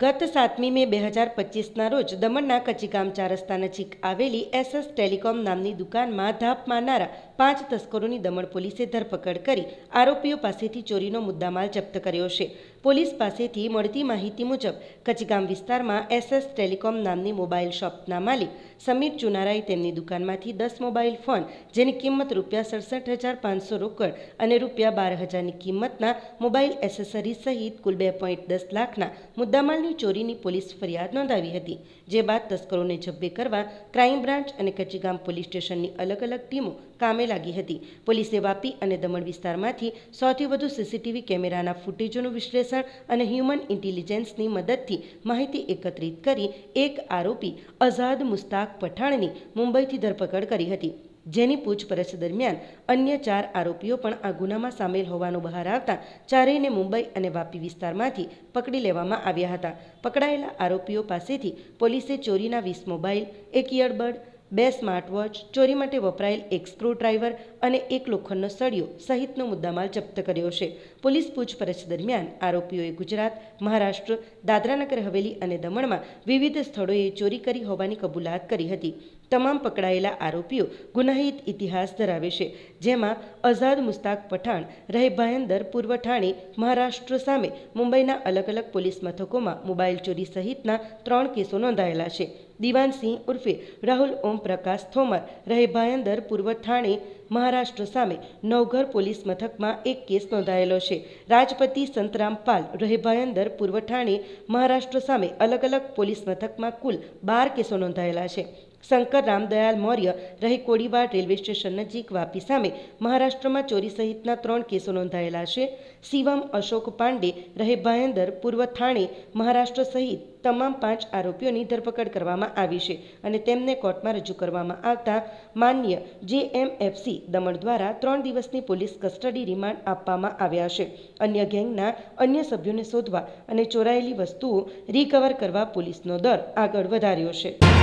ગત સાતમી મે બે હજાર પચીસના રોજ દમણના કચીગામ ચાર રસ્તા નજીક આવેલી એસએસ ટેલિકોમ નામની દુકાનમાં ધાપ મારનારા પાંચ તસ્કરોની દમણ પોલીસે ધરપકડ કરી આરોપીઓ પાસેથી ચોરીનો મુદ્દામાલ જપ્ત કર્યો છે. પોલીસ પાસેથી મળતી માહિતી મુજબ કચગામ વિસ્તારમાં એસએસ ટેલિકોમ નામની મોબાઈલ શોપના માલિક સમીર ચુનારાએ તેમની દુકાનમાંથી દસ મોબાઈલ ફોન, જેની કિંમત રૂપિયા સડસઠ હજાર પાંચસો રોકડ અને રૂપિયા બાર હજારની કિંમતના મોબાઈલ એસેસરી સહિત કુલ બે પોઈન્ટ દસ લાખના મુદ્દામાલની ચોરીની પોલીસ ફરિયાદ નોંધાવી હતી, જે બાદ તસ્કરોને જબ્બે કરવા ક્રાઇમ બ્રાન્ચ અને કચીગામ પોલીસ સ્ટેશનની અલગ અલગ ટીમો કામે લાગી હતી. પોલીસે વાપી અને દમણ વિસ્તારમાંથી સૌથી વધુ સીસીટીવી કેમેરાના ફૂટેજોનું વિશ્લેષણ અને હ્યુમન ઇન્ટેલિજન્સની મદદથી માહિતી એકત્રિત કરી એક આરોપી અઝાદ મુસ્તાક પઠાણની મુંબઈથી ધરપકડ કરી હતી. જેની પૂછપરછ દરમિયાન અન્ય ચાર આરોપીઓ પણ આ ગુનામાં સામેલ હોવાનું બહાર આવતા ચારેયને મુંબઈ અને વાપી વિસ્તારમાંથી પકડી લેવામાં આવ્યા હતા. પકડાયેલા આરોપીઓ પાસેથી પોલીસે ચોરીના વીસ મોબાઈલ, એક ઇયરબડ બે સ્માર્ટ વોચ, ચોરી માટે વપરાયેલ એક સ્ક્રૂ ડ્રાઈવર અને એક લોખંડનો સળિયો સહિતનો મુદ્દામાલ જપ્ત કર્યો છે. પોલીસ પૂછપરછ દરમિયાન આરોપીઓએ ગુજરાત, મહારાષ્ટ્ર, દાદરાનગર હવેલી અને દમણમાં વિવિધ સ્થળોએ ચોરી કરી હોવાની કબૂલાત કરી હતી. તમામ પકડાયેલા આરોપીઓ ગુનાહિત ઇતિહાસ ધરાવે છે, જેમાં અઝાદ મુસ્તાક પઠાણ, રહે ભાયંદર પૂર્વ ઠાણે, મહારાષ્ટ્ર સામે મુંબઈના અલગ અલગ પોલીસ મથકોમાં મોબાઈલ ચોરી સહિતના ત્રણ કેસો નોંધાયેલા છે. દિવાનસિંહ ઉર્ફે રાહુલ ઓમ પ્રકાશ થોમર રહે ભાયંદર પૂર્વ ઠાણે મહારાષ્ટ્ર સામે નવઘર પોલીસ મથકમાં એક કેસ નોંધાયેલો છે. રાજપતિ સંતરામ પાલ રહે ભાયંદર પૂર્વ ઠાણે મહારાષ્ટ્ર સામે અલગ અલગ પોલીસ મથકમાં કુલ બાર કેસો નોંધાયેલા છે. શંકર રામદયાલ મૌર્ય રહે કોડીવાડ રેલવે સ્ટેશન નજીક વાપી સામે મહારાષ્ટ્રમાં ચોરી સહિતના ત્રણ કેસો નોંધાયેલા છે. શિવમ અશોક પાંડે રહે ભાયંદર પૂર્વ થાણે મહારાષ્ટ્ર સહિત તમામ પાંચ આરોપીઓની ધરપકડ કરવામાં આવી છે અને તેમને કોર્ટમાં રજૂ કરવામાં આવતા માન્ય જેએમએફસી દમણ દ્વારા ત્રણ દિવસની પોલીસ કસ્ટડી રિમાન્ડ આપવામાં આવ્યા છે. અન્ય ગેંગના અન્ય સભ્યોને શોધવા અને ચોરાયેલી વસ્તુઓ રિકવર કરવા પોલીસનો દર આગળ વધાર્યો છે.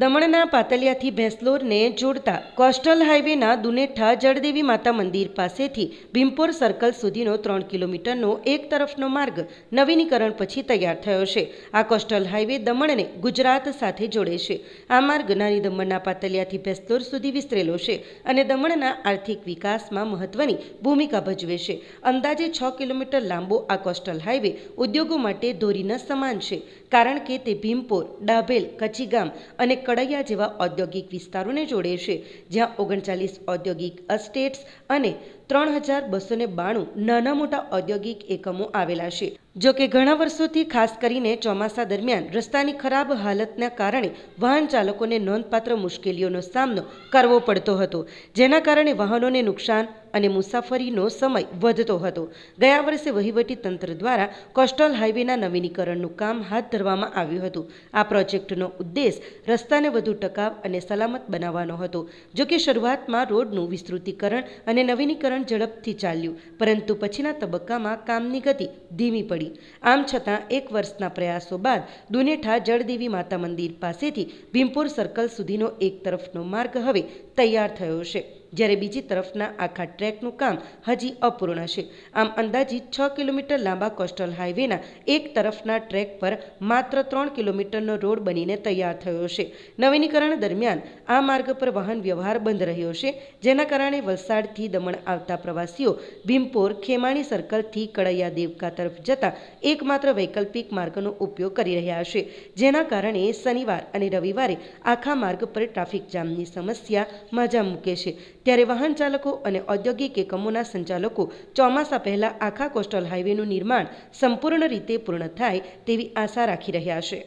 દમણના પાતલિયાથી ભેંસલોરને જોડતા કોસ્ટલ હાઇવેના દુનેઠા જળદેવી માતા મંદિર પાસેથી ભીમપોર સર્કલ સુધીનો ત્રણ કિલોમીટરનો એક તરફનો માર્ગ નવીનીકરણ પછી તૈયાર થયો છે. આ કોસ્ટલ હાઇવે દમણને ગુજરાત સાથે જોડે છે. આ માર્ગ નાની દમણના પાતલિયાથી ભેંસલોર સુધી વિસ્તરેલો છે અને દમણના આર્થિક વિકાસમાં મહત્વની ભૂમિકા ભજવે છે. અંદાજે છ કિલોમીટર લાંબો આ કોસ્ટલ હાઇવે ઉદ્યોગો માટે ધોરીના સમાન છે. કારણ કે તે ભીમપોર, ડાભેલ કચીગામ અને કડૈયા જેવા ઔદ્યોગિક વિસ્તારોને જોડે છે, જ્યાં ઓગણચાલીસ ઔદ્યોગિક અસ્ટેટ્સ અને ત્રણ હજાર બસો ને બાણું નાના મોટા ઔદ્યોગિક એકમો આવેલા છે. જો કે ઘણા વર્ષોથી ખાસ કરીને ચોમાસા દરમિયાન રસ્તાની ખરાબ હાલતના કારણે વાહન ચાલકોને નોંધપાત્ર મુશ્કેલીઓનો સામનો કરવો પડતો હતો, જેના કારણે વાહનોને નુકસાન અને મુસાફરીનો સમય વધતો હતો. ગયા વર્ષે વહીવટી તંત્ર દ્વારા કોસ્ટલ હાઈવેના નવીનીકરણનું કામ હાથ ધરવામાં આવ્યું હતું. આ પ્રોજેક્ટનો ઉદ્દેશ રસ્તાને વધુ ટકાવ અને સલામત બનાવવાનો હતો. જોકે શરૂઆતમાં રોડનું વિસ્તૃતીકરણ અને નવીનીકરણ ઝડપથી ચાલ્યું, પરંતુ પછીના તબક્કામાં કામની ગતિ ધીમી પડી. આમ છતાં, એક વર્ષના પ્રયાસો બાદ દુનેઠા જળદેવી માતા મંદિર પાસેથી ભીમપુર સર્કલ સુધીનો એક તરફનો માર્ગ હવે તૈયાર થયો છે. જ્યારે બીજી તરફના આખા ટ્રેકનું કામ હજી અપૂર્ણ છે. આમ અંદાજિત છ કિલોમીટર લાંબા કોસ્ટલ હાઈવેના એક તરફના ટ્રેક પર માત્ર ત્રણ કિલોમીટરનો રોડ બનીને તૈયાર થયો છે. નવીનીકરણ દરમિયાન આ માર્ગ પર વાહન વ્યવહાર બંધ રહ્યો છે, જેના કારણે વલસાડથી દમણ આવતા પ્રવાસીઓ ભીમપોર, ખેમાણી સર્કલથી કડૈયા દેવકા તરફ જતા એકમાત્ર વૈકલ્પિક માર્ગનો ઉપયોગ કરી રહ્યા છે. જેના કારણે શનિવાર અને રવિવારે આખા માર્ગ પર ટ્રાફિક જામની સમસ્યા મજા મૂકે છે. ત્યારે વાહન ચાલકો અને ઔદ્યોગિક એકમોના સંચાલકો ચોમાસા પહેલા આખા કોસ્ટલ હાઇવેનું નિર્માણ સંપૂર્ણ રીતે પૂર્ણ થાય તેવી આશા રાખી રહ્યા છે.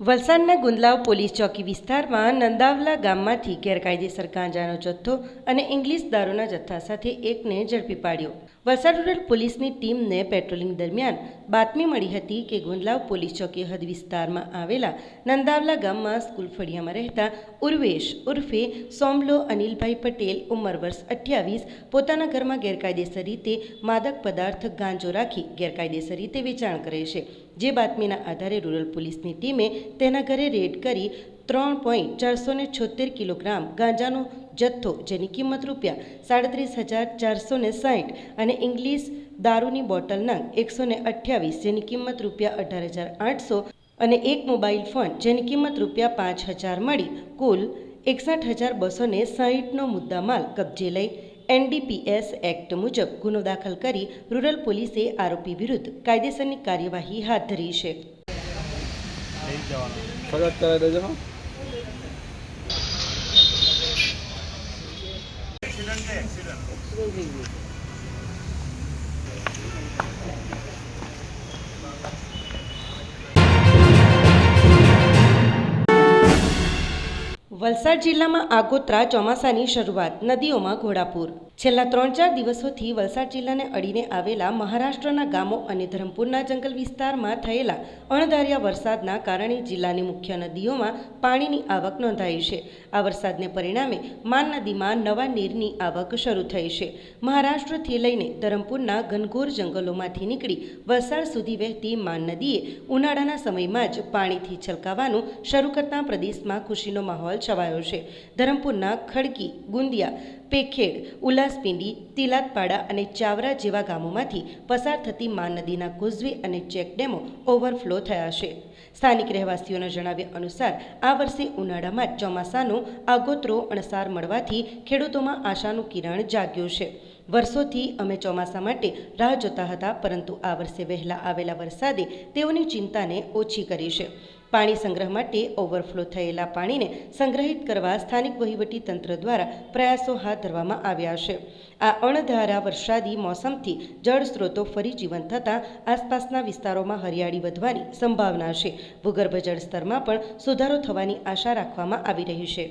વલસાડના ગુંદલાવ પોલીસ ચોકી વિસ્તારમાં નંદાવલા ગામમાંથી ગેરકાયદેસર ગાંજાનો જથ્થો અને ઇંગ્લિશ દારૂના જથ્થા સાથે એકને ઝડપી પાડ્યો. વલસાડ રૂરલ પોલીસની ટીમને પેટ્રોલિંગ દરમિયાન બાતમી મળી હતી કે ગુંદલાવ પોલીસ ચોકી હદ વિસ્તારમાં આવેલા નંદાવલા ગામમાં સ્કૂલ ફળિયામાં રહેતા ઉર્વેશ ઉર્ફે સોમલો અનિલભાઈ પટેલ ઉંમર વર્ષ અઠ્યાવીસ, પોતાના ઘરમાં ગેરકાયદેસર રીતે માદક પદાર્થ ગાંજો રાખી ગેરકાયદેસર રીતે વેચાણ કરે છે. જે બાતમીના આધારે રૂરલ પોલીસની ટીમે તેના ઘરે રેડ કરી ત્રણ પોઈન્ટ ચારસો ને છોતેર કિલોગ્રામ ગાંજાનો જથ્થો, જેની કિંમત રૂપિયા સાડત્રીસ હજાર ચારસો ને સાઠ અને ઇંગ્લિશ દારૂની બોટલના એકસો ને અઠ્યાવીસ, જેની કિંમત રૂપિયા અઢાર હજાર આઠસો અને એક મોબાઈલ ફોન, જેની કિંમત રૂપિયા પાંચ હજાર મળી કુલ એકસઠ હજાર બસો ને સાહીઠનો મુદ્દામાલ કબજે લઈ એનડીપીએસ એક્ટ મુજબ ગુનો દાખલ કરી રૂરલ પોલીસે આરોપી વિરુદ્ધ કાયદેસરની કાર્યવાહી હાથ ધરી છે. એક્સિડન્ટ જ વલસાડ જિલ્લામાં આગોતરા ચોમાસાની શરૂઆત, નદીઓમાં ઘોડાપૂર. છેલ્લા ત્રણ ચાર દિવસોથી વલસાડ જિલ્લાને અડીને આવેલા મહારાષ્ટ્રના ગામો અને ધરમપુરના જંગલ વિસ્તારમાં થયેલા અણધાર્યા વરસાદના કારણે જિલ્લાની મુખ્ય નદીઓમાં પાણીની આવક નોંધાઈ છે. આ વરસાદને પરિણામે માન નદીમાં નવા નીરની આવક શરૂ થઈ છે. મહારાષ્ટ્રથી લઈને ધરમપુરના ઘનઘોર જંગલોમાંથી નીકળી વલસાડ સુધી વહેતી માન નદીએ ઉનાળાના સમયમાં જ પાણીથી છલકાવાનું શરૂ કરતા પ્રદેશમાં ખુશીનો માહોલ છવાયો. છે. ધરમપુરના ખડકી, ગુંદિયા, પેખેડ ઉલ્લાસપિંડી તિલાતપાડા અને ચાવરા જેવા ગામોમાંથી પસાર થતી માં નદીના કોઝવે અને ચેકડેમો ઓવરફ્લો થયા છે. સ્થાનિક રહેવાસીઓના જણાવ્યા અનુસાર, આ વર્ષે ઉનાળામાં ચોમાસાનો આગોતરો અણસાર મળવાથી ખેડૂતોમાં આશાનું કિરણ જાગ્યું છે. વર્ષોથી અમે ચોમાસા માટે રાહ જોતા હતા, પરંતુ આ વર્ષે વહેલા આવેલા વરસાદે તેઓની ચિંતાને ઓછી કરી છે. પાણી સંગ્રહ માટે ઓવરફ્લો થયેલા પાણીને સંગ્રહિત કરવા સ્થાનિક વહીવટી તંત્ર દ્વારા પ્રયાસો હાથ ધરવામાં આવ્યા છે. આ અણધારા વરસાદી મોસમથી જળ સ્ત્રોતો ફરી જીવંત થતાં આસપાસના વિસ્તારોમાં હરિયાળી વધવાની સંભાવના છે. ભૂગર્ભ જળ સ્તરમાં પણ સુધારો થવાની આશા રાખવામાં આવી રહી છે.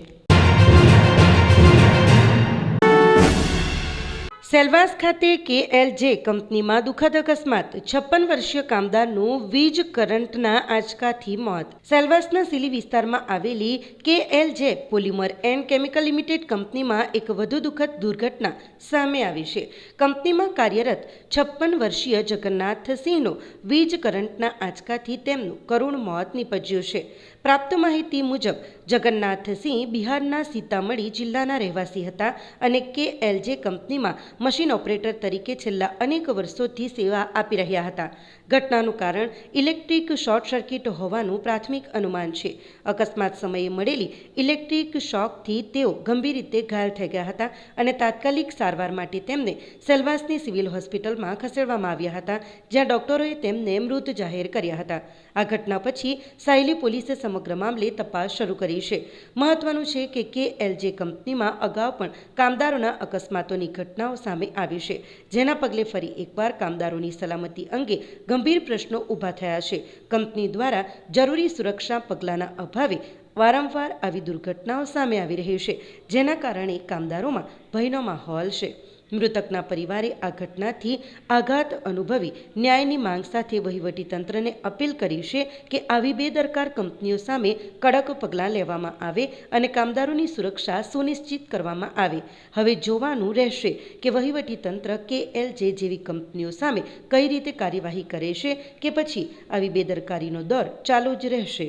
સેલવાસ ખાતે કેએલજે કંપનીમાં દુઃખદ અકસ્માત. છપ્પન વર્ષીય કામદારનું વીજ કરંટના આંચકાથી મોત. સેલવાસના સિલી વિસ્તારમાં આવેલી KLJ polymer and chemical limited કંપનીમાં એક વધુ દુઃખદ દુર્ઘટના સામે આવી છે. કંપનીમાં કાર્યરત છપ્પન વર્ષીય જગન્નાથ સિંહનો વીજ કરંટના આંચકાથી તેમનું કરુણ મોત નીપજ્યું છે. પ્રાપ્ત માહિતી મુજબ, જગન્નાથસિંહ બિહારના સીતામઢી જિલ્લાના રહેવાસી હતા અને કેએલજે કંપનીમાં મશીન ઓપરેટર તરીકે છેલ્લા અનેક વર્ષોથી સેવા આપી રહ્યા હતા. ઘટનાનું કારણ ઇલેક્ટ્રિક શોર્ટ સર્કિટ હોવાનું પ્રાથમિક અનુમાન છે. અકસ્માત સમયે મળેલી ઇલેક્ટ્રિક શોકથી તેઓ ગંભીર રીતે ઘાયલ થઈ ગયા હતા અને તાત્કાલિક સારવાર માટે તેમને સેલવાસની સિવિલ હોસ્પિટલમાં ખસેડવામાં આવ્યા હતા, જ્યાં ડોક્ટરોએ તેમને મૃત જાહેર કર્યા હતા. આ ઘટના પછી સાયલી પોલીસે સમગ્ર મામલે તપાસ શરૂ કરી છે. મહત્વનું છે કે કેએલજે કંપનીમાં અગાઉ પણ કામદારોના અકસ્માતોની ઘટનાઓ સામે આવી છે. જેના પગલે ફરી એકવાર કામદારોની સલામતી અંગે ગંભીર પ્રશ્નો ઊભા થયા છે. કંપની દ્વારા જરૂરી સુરક્ષા પગલાંના અભાવે વારંવાર આવી દુર્ઘટનાઓ સામે આવી રહી છે, જેના કારણે કામદારોમાં ભયનો માહોલ છે. મૃતકના પરિવારે આ ઘટનાથી આઘાત અનુભવી ન્યાયની માંગ સાથે વહીવટી તંત્રને અપીલ કરી છે કે આવી બેદરકાર કંપનીઓ સામે કડક પગલાં લેવામાં આવે અને કામદારોની સુરક્ષા સુનિશ્ચિત કરવામાં આવે. હવે જોવાનું રહેશે કે વહીવટી તંત્ર કેએલજે જેવી કંપનીઓ સામે કઈ રીતે કાર્યવાહી કરે છે કે પછી આવી બેદરકારીનો દર ચાલુ જ રહેશે.